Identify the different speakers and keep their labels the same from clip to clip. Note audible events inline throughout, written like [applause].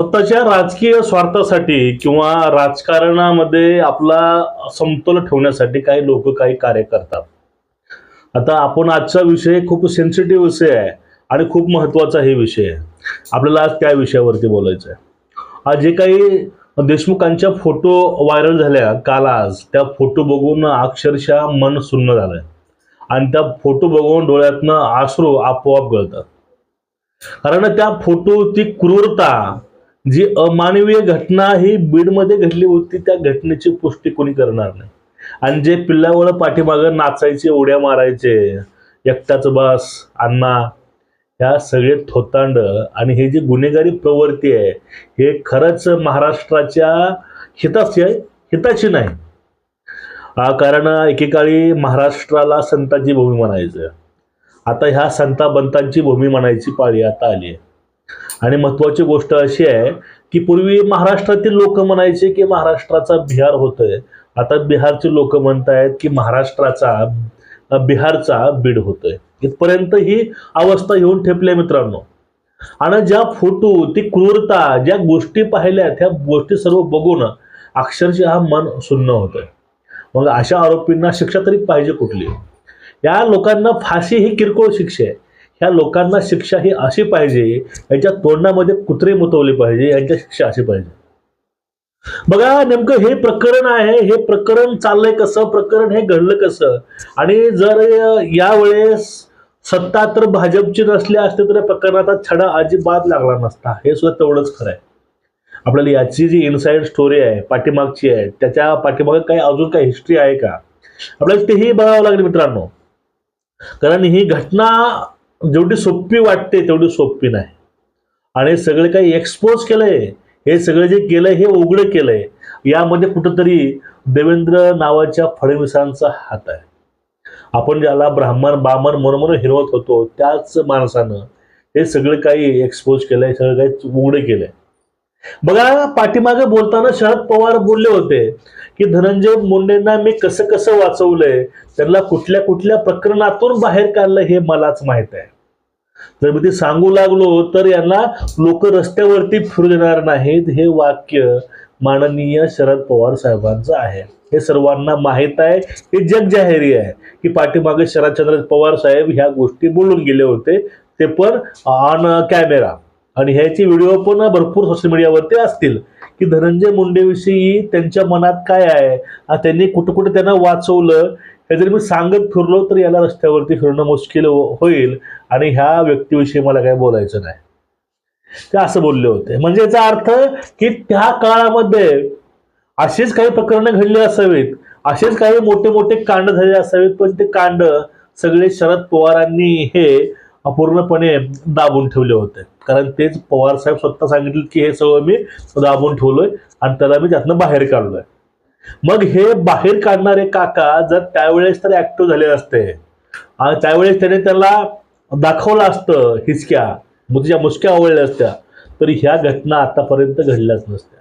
Speaker 1: स्वतःच्या राजकीय स्वार्थासाठी किंवा राजकारणामध्ये आपला समतोल ठेवण्यासाठी काही लोक काही कार्य करतात. आता आपण आजचा विषय खूप सेन्सिटिव्ह विषय आहे आणि खूप महत्त्वाचा हे विषय आहे. आपल्याला आज त्या विषयावरती बोलायचं आहे. आज जे काही देशमुखांच्या फोटो व्हायरल झाल्या काल आज त्या फोटो बघून अक्षरशः मन सुन्न झालंय. आणि त्या फोटो बघून डोळ्यातनं आश्रू आपोआप गळतात. कारण त्या फोटो ती क्रूरता जी अमानवीय घटना ही बीडमध्ये घडली होती त्या घटनेची पुष्टी कोणी करणार नाही. आणि जे पिल्लावळ पाठीमागं नाचायचे उड्या मारायचे एकटाच बास अण्णा ह्या सगळे थोतांड आणि हे जी गुन्हेगारी प्रवृत्ती आहे हे खरंच महाराष्ट्राच्या हिताची आहे हिताची नाही. कारण एकेकाळी महाराष्ट्राला संतांची भूमी म्हणायचं. आता ह्या संता बंतांची भूमी म्हणायची पाळी आता आली आहे. आणि महत्वाची गोष्ट अशी आहे की पूर्वी महाराष्ट्रातील लोक म्हणायचे की महाराष्ट्राचा बिहार होतोय. आता बिहारचे लोक म्हणतायत की महाराष्ट्राचा बिहारचा बीड होतोय. इथपर्यंत ही अवस्था येऊन ठेपली मित्रांनो. आणि ज्या फोटो ती क्रूरता ज्या गोष्टी पाहिल्या त्या गोष्टी सर्व बघून अक्षरशः मन सुन्न होतंय. मग अशा आरोपींना शिक्षा तरी पाहिजे कुठली? या लोकांना फाशी ही किरकोळ शिक्षा आहे. ह्या लोकांना शिक्षा ही अशी पाहिजे यांच्या तोंडामध्ये कुत्रे मुतवले पाहिजे यांच्या शिक्षा अशी पाहिजे. बघा नेमकं हे प्रकरण आहे हे प्रकरण चाललंय कसं प्रकरण हे घडलं कसं? आणि जर यावेळेस सत्ता तर भाजपची नसली असते तर या प्रकरणाचा छडा अजिबात लागला नसता. हे सुद्धा तेवढंच खरं आहे. आपल्याला याची जी इनसाइड स्टोरी आहे पाठीमागची आहे त्याच्या पाठीमाग काही अजून काही हिस्ट्री आहे का? आपल्याला तेही बघावं लागेल मित्रांनो. कारण ही घटना जेवढी सोपी वाटते तेवढी सोपी नाही. आणि सगळं काही एक्सपोज केलंय हे सगळं जे केलंय हे उघडं केलंय यामध्ये कुठंतरी देवेंद्र नावाच्या फडणवीसांचा हात आहे. आपण ज्याला ब्राह्मण बामण म्हणून म्हणून हिरवत होतो त्याच माणसानं हे सगळं काही एक्सपोज केलंय सगळं काही उघडं केलंय. बघा पाठीमागे बोलताना शरद पवार बोलले होते की धनंजय मुंडेंना मी कसं कसं वाचवलंय त्यांना कुठल्या कुठल्या प्रकरणातून बाहेर काढलं हे मलाच माहीत आहे. जर मी ते सांगू लागलो तर यांना लोक रस्त्यावरती फिरू देणार नाहीत हे वाक्य माननीय शरद पवार साहेबांचं आहे. हे सर्वांना माहीत आहे. हे जग जाहिरी आहे की पाठीमागे शरदचंद्र पवार साहेब ह्या गोष्टी बोलून गेले होते. ते पण ऑन कॅमेरा आणि ह्याचे व्हिडिओ पण भरपूर सोशल मीडियावरती असतील. की धनंजय मुंडेविषयी त्यांच्या मनात काय आहे? त्यांनी कुठं कुठं त्यांना वाचवलं? हे जरी मी सांगत फिरलो तर याला रस्त्यावरती फिरणं मुश्किल हो- होईल आणि ह्या व्यक्तीविषयी मला काय बोलायचं नाही. ते असं बोलले होते. म्हणजे याचा अर्थ की त्या काळामध्ये अशीच काही प्रकरणं घडली असावीत असेच काही मोठे मोठे कांड झाले असावेत पण ते कांड सगळे शरद पवारांनी हे पूर्णपणे दाबून ठेवले होते. कारण तेच पवार साहेब स्वतः सांगितले की हे सगळं मी दाबून ठेवलोय आणि त्याला मी त्यातनं बाहेर काढलोय. मग हे बाहेर काढणारे काका जर त्यावेळेस तर ऍक्टिव्ह झाले असते. आणि त्यावेळेस त्याने त्याला दाखवलं असतं हिचक्या तुझ्या मुसक्या आवडल्या असत्या. तरी ह्या घटना आतापर्यंत घडल्याच नसत्या.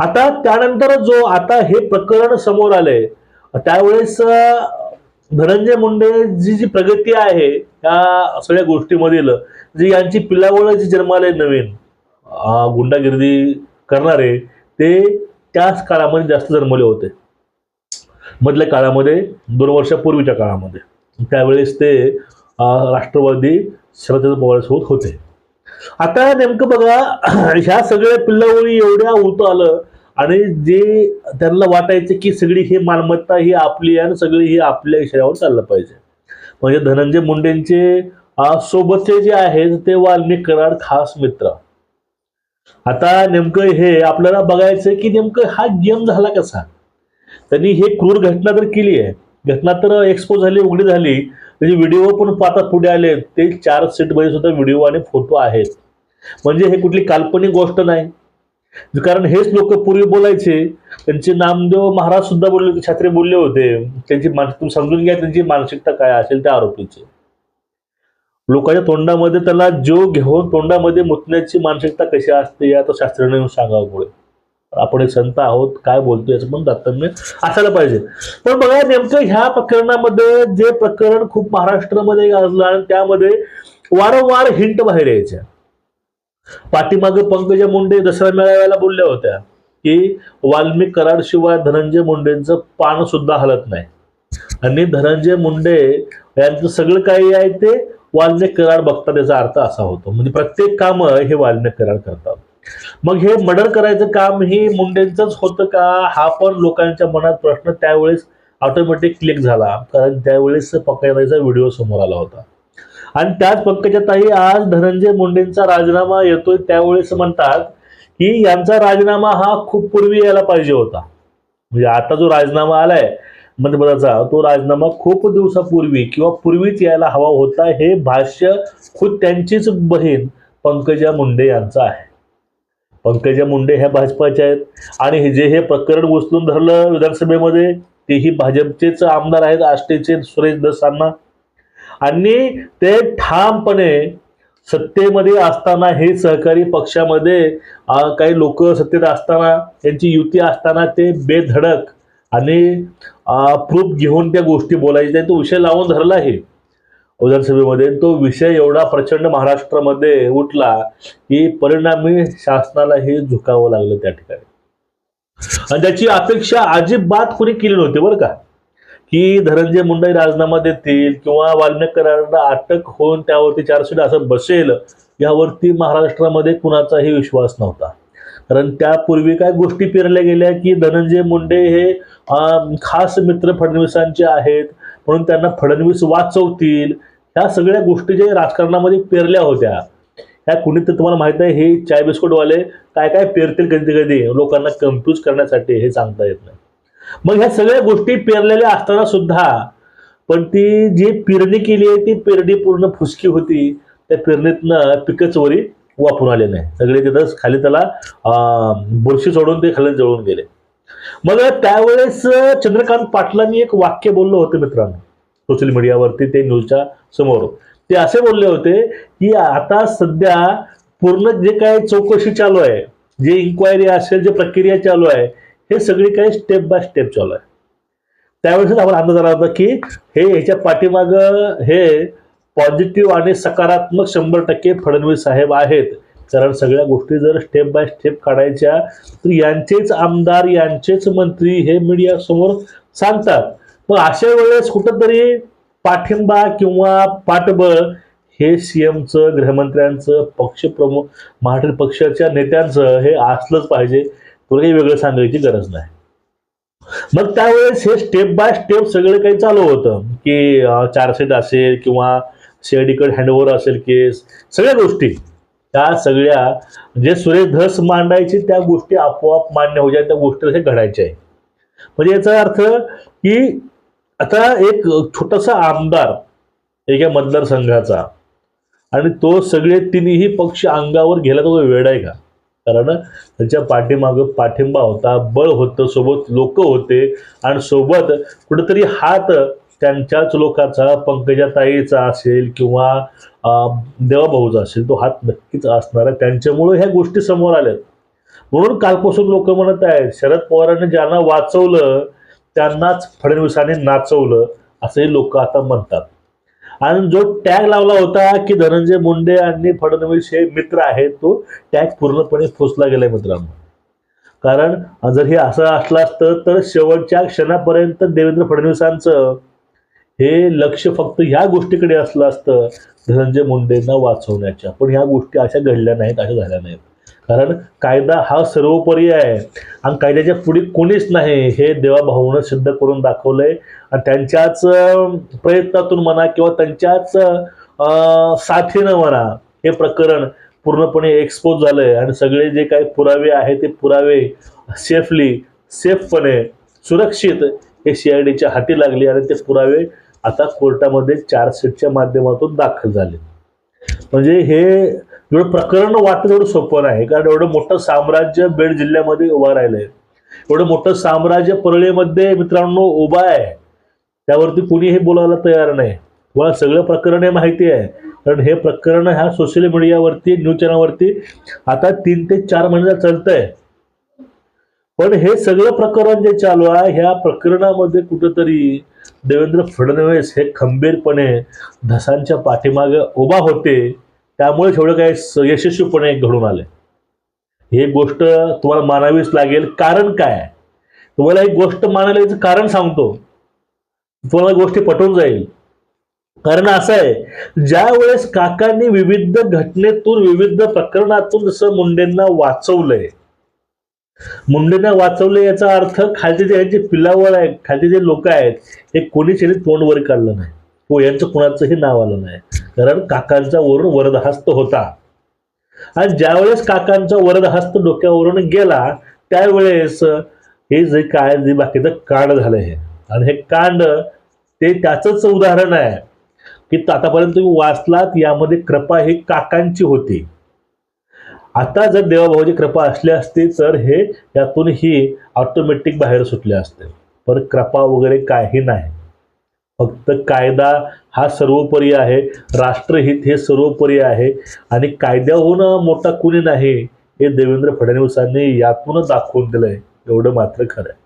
Speaker 1: आता त्यानंतर जो आता हे प्रकरण समोर आलंय त्यावेळेस धनंजय मुंडे जी जी प्रगती आहे या सगळ्या गोष्टीमधील जी यांची पिलावळ जी जन्माला नवीन गुंडागिर्दी करणारे ते त्याच काळामध्ये जास्त जन्मले होते मधल्या काळामध्ये दोन वर्षापूर्वीच्या काळामध्ये त्यावेळेस ते राष्ट्रवादी शरदचंद्र पवारसोबत होते. आता नेमकं बघा [clears throat] ह्या सगळ्या पिल्लावळी एवढ्या होत आलं आणि जे त्यांना वाटायचं की सगळी ही मालमत्ता ही आपली आहे आणि सगळी ही आपल्या इशाऱ्यावर चाललं पाहिजे. म्हणजे धनंजय मुंडेंचे सोबतचे जे आहेत ते वाल्मिक कराड खास मित्र. आता नेमकं हे आपल्याला बघायचं की नेमकं हा गेम झाला कसा? त्यांनी हे क्रूर घटना तर केली आहे. घटना तर एक्सपोज झाली उघडी झाली. त्याचे व्हिडिओ पण आता पुढे आले. ते चार सीटमध्ये सुद्धा व्हिडिओ आणि फोटो आहेत. म्हणजे हे कुठली काल्पनिक गोष्ट नाही. कारण हेच लोक पूर्वी बोलायचे. त्यांचे नामदेव महाराज सुद्धा बोलले होते छात्रे बोलले होते. त्यांची मान तुम्ही समजून घ्या त्यांची मानसिकता काय असेल त्या आरोपीची. लोकांच्या तोंडामध्ये त्याला जो घेऊन तोंडामध्ये मुतण्याची मानसिकता कशी असते या तर शास्त्रज्ञ येऊन सांगावं पुढे. आपण एक संत आहोत काय बोलतो याचं पण तात्म्य असायला पाहिजे. पण बघा नेमकं ह्या प्रकरणामध्ये जे प्रकरण खूप महाराष्ट्रामध्ये गाजलं आणि त्यामध्ये वारंवार हिंट बाहेर यायच्या. पाठीमागे पंकजा मुंडे दसरा मेळाव्याला बोलल्या होत्या की वाल्मिक कराडशिवाय धनंजय मुंडेंचं पान सुद्धा हलत नाही. आणि धनंजय मुंडे यांचं सगळं काही आहे ते वाल्मिक कराड बघता याचा अर्थ असा होतो. म्हणजे प्रत्येक काम हे वाल्मिक कराड करतात. मग हे मर्डर करायचं काम हे मुंडेंचंच होतं का? हा पण लोकांच्या मनात प्रश्न त्यावेळेस ऑटोमॅटिक क्लिक झाला. कारण त्यावेळेस पंकजाताईचा व्हिडिओ समोर आला होता. आणि त्याच पंकजाताई आज धनंजय मुंडेंचा राजीनामा येतोय त्यावेळेस म्हणतात की यांचा राजीनामा हा खूप पूर्वी यायला पाहिजे होता. म्हणजे आता जो राजीनामा आलाय मंत्रिपदाचा तो राजीनामा खूप दिवसापूर्वी किंवा पूर्वीच यायला हवा होता हे भाष्य खुद त्यांचीच बहीण पंकजा मुंडे यांचं आहे. पंकजा मुंडे ह्या भाजपाच्या आहेत आणि हे जे हे प्रकरण उचलून धरलं विधानसभेमध्ये तेही भाजपचेच आमदार आहेत आष्टेचे सुरेश दसांना आणि ते ठामपणे सत्तेमध्ये असताना हे सहकारी पक्षामध्ये काही लोक सत्तेत असताना त्यांची युती असताना ते बेधडक आणि प्रूफ घेऊन त्या गोष्टी बोलायच्या तो विषय लावून धरला आहे. विधानसभेमध्ये तो विषय एवढा प्रचंड महाराष्ट्रामध्ये उठला की परिणामी शासनाला हे झुकावं लागलं त्या ठिकाणी. आणि त्याची अपेक्षा अजिबात कुणी केली नव्हती बरं का. की धनंजय मुंडे राजीनामा देतील किंवा वाल्मिकरांना अटक होऊन त्यावरती चारशे असं बसेल यावरती महाराष्ट्रामध्ये कुणाचाही विश्वास नव्हता. कारण त्यापूर्वी काय गोष्टी पेरल्या गेल्या की धनंजय मुंडे हे खास मित्र फडणवीसांचे आहेत म्हणून त्यांना फडणवीस वाचवतील. ह्या सगळ्या गोष्टी जे राजकारणामध्ये पेरल्या होत्या. ह्या कुणी तर तुम्हाला माहीत आहे हे चाय बिस्कुटवाले काय काय पेरतील कधी कधी लोकांना कन्फ्यूज करण्यासाठी हे सांगता येत नाही. मग ह्या सगळ्या गोष्टी पेरलेल्या असताना सुद्धा पण ती जी पेरणी केली आहे ती पेरणी पूर्ण फुसकी होती. त्या पेरणीतनं पिकच वरी वापरून आले नाही. सगळे तिथं खाली त्याला बुरशी सोडून ते खाली जळून गेले. मग त्यावेळेस चंद्रकांत पाटलांनी एक वाक्य बोललं होतं मित्रांनो सोशल मीडियावरती ते न्यूजच्या समोर. ते असे बोलले होते की आता सध्या पूर्ण जे काय चौकशी चालू आहे जे इन्क्वायरी असेल जे प्रक्रिया चालू आहे हे सगळी काही स्टेप बाय स्टेप चालू आहे. त्यावेळेस आपण अंदाज आला होता की हे ह्याच्या पाठीमाग हे पॉझिटिव्ह आणि सकारात्मक शंभर टक्के फडणवीस साहेब आहेत. कारण सगळ्या गोष्टी जर स्टेप बाय स्टेप काढायच्या तर यांचेच आमदार यांचेच मंत्री हे मीडिया समोर सांगतात. मग अशा वेळेस कुठंतरी पाठिंबा किंवा पाठबळ हे सीएमचं गृहमंत्र्यांचं पक्षप्रमुख महाराष्ट्र पक्षाच्या नेत्यांचं हे असलंच पाहिजे. तुला काही वेगळं सांगायची गरज नाही. मग त्यावेळेस हे स्टेप बाय स्टेप सगळं काही चालू होतं. की अं, चारशेट असेल किंवा सीआयडीकडे हँडओव्हर असेल केस सगळ्या गोष्टी. त्या सगळ्या जे सुरेश धस मांडायचे त्या गोष्टी आपोआप मान्य होत्या त्या गोष्टी हे घडायच्या आहे म्हणजे याचा अर्थ की आता एक छोटासा आमदार एका मतदारसंघाचा आणि तो सगळे तिन्ही पक्ष अंगावर गेला तो वेळ आहे का? कारण त्याच्या पाठीमागं पाठिंबा होता बळ होतं सोबत लोक होते आणि सोबत कुठेतरी हात त्यांच्याच लोकाचा पंकजाताईचा असेल किंवा देवाभाऊचा असेल तो हात नक्कीच असणार आहे. त्यांच्यामुळे ह्या गोष्टी समोर आल्यात. म्हणून कालपासून लोक म्हणत आहेत शरद पवारांनी ज्यांना वाचवलं त्यांनाच फडणवीसांनी नाचवलं असंही लोक आता म्हणतात. आणि जो टॅग लावला होता की धनंजय मुंडे आणि फडणवीस हे मित्र आहेत तो टॅग पूर्णपणे फुसला गेलाय मित्रांनो. कारण जर हे असं असलं असतं तर शेवटच्या क्षणापर्यंत देवेंद्र फडणवीसांचं हे लक्ष फक्त ह्या गोष्टीकडे असलं असतं धनंजय मुंडेंना वाचवण्याच्या. पण ह्या गोष्टी अशा घडल्या नाहीत अशा झाल्या नाहीत. कारण कायदा हा सर्वोपरी आहे. आणि कायद्याच्या पुढे कोणीच नाही. हे देवाभाऊनं सिद्ध करून दाखवलंय. आणि त्यांच्याच प्रयत्नातून म्हणा किंवा त्यांच्याच साथीनं म्हणा हे प्रकरण पूर्णपणे एक्सपोज झालंय. आणि सगळे जे काही पुरावे आहेत ते पुरावे सेफली सेफपणे सुरक्षित हे सीआयडीच्या हाती लागले आणि ते पुरावे आता कोर्टामध्ये चार्जशीटच्या माध्यमातून दाखल झाले. म्हणजे हे एवढं प्रकरण वाटतं एवढं सोपं नाही कारण एवढं मोठं साम्राज्य बीड जिल्ह्यामध्ये उभं राहिलंय एवढं मोठं साम्राज्य परळीमध्ये मित्रांनो उभं आहे. त्यावरती कुणीही बोलायला तयार नाही. तुम्हाला सगळं प्रकरण हे माहिती आहे. कारण हे प्रकरण ह्या सोशल मीडियावरती न्यूज चॅनलवरती आता तीन ते चार महिन्यात चालतंय. पण हे सगळं प्रकरण जे चालू आहे ह्या प्रकरणामध्ये कुठंतरी देवेंद्र फडणवीस हे खंबीरपणे धसांच्या पाठीमागे उभा होते त्यामुळे एवढं काही यशस्वीपणे घडून आले. हे गोष्ट तुम्हाला मानावीच लागेल. कारण काय? तुम्हाला एक गोष्ट मानायला याचं कारण सांगतो. तुम्हाला गोष्टी पटवून जाईल. कारण असं आहे ज्या वेळेस काकांनी विविध घटनेतून विविध प्रकरणातून जसं मुंडेंना वाचवलंय मुंडेंना वाचवलं याचा अर्थ खालचे जे यांचे पिलावळ आहेत खालचे जे लोक आहेत हे कोणी यांनी तोंड वर काढलं नाही. हो यांचं कुणाचंही नाव आलं नाही. कारण काकांचा वरून वरदहस्त होता. आणि ज्यावेळेस काकांचा वरदहस्त डोक्यावरून गेला त्यावेळेस हे जे काय जे बाकीचं कांड झालं हे. आणि हे कांड ते त्याचंच उदाहरण आहे. की आतापर्यंत तुम्ही वाचलात यामध्ये कृपा ही काकांची होती. आता जर देवाभाऊची कृपा असली असती तर हे यातून ही ऑटोमॅटिक बाहेर सुटले असते. पण कृपा वगैरे काही नाही. फक्त कायदा हा सर्वोपरी आहे. राष्ट्रहित हे सर्वोपरी आहे. आणि कायद्याहून मोठा कुणी नाही हे देवेंद्र फडणवीसांनी यातूनच दाखवून दिलंय. एवढं मात्र खरं आहे.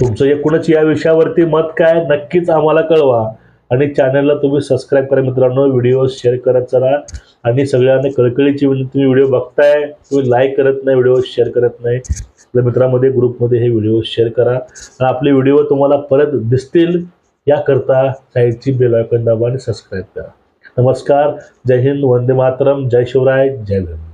Speaker 1: तुमचं एकूणच या विषयावरती मत काय? नक्कीच आम्हाला कळवा. आणि चॅनलला तुम्ही सबस्क्राईब करा मित्रांनो. व्हिडिओ शेअर करत चला. आणि सगळ्यांना कळकळीची म्हणजे तुम्ही व्हिडिओ बघताय तुम्ही लाईक करत नाही व्हिडिओ शेअर करत नाही आपल्या मित्रामध्ये ग्रुपमध्ये हे व्हिडिओ शेअर करा. आणि आपले व्हिडिओ तुम्हाला परत दिसतील याकरता साईडची बेल आयकॉन दाबा आणि सबस्क्राईब करा. नमस्कार. जय हिंद. वंदे मातरम. जय शिवराय. जय भीम.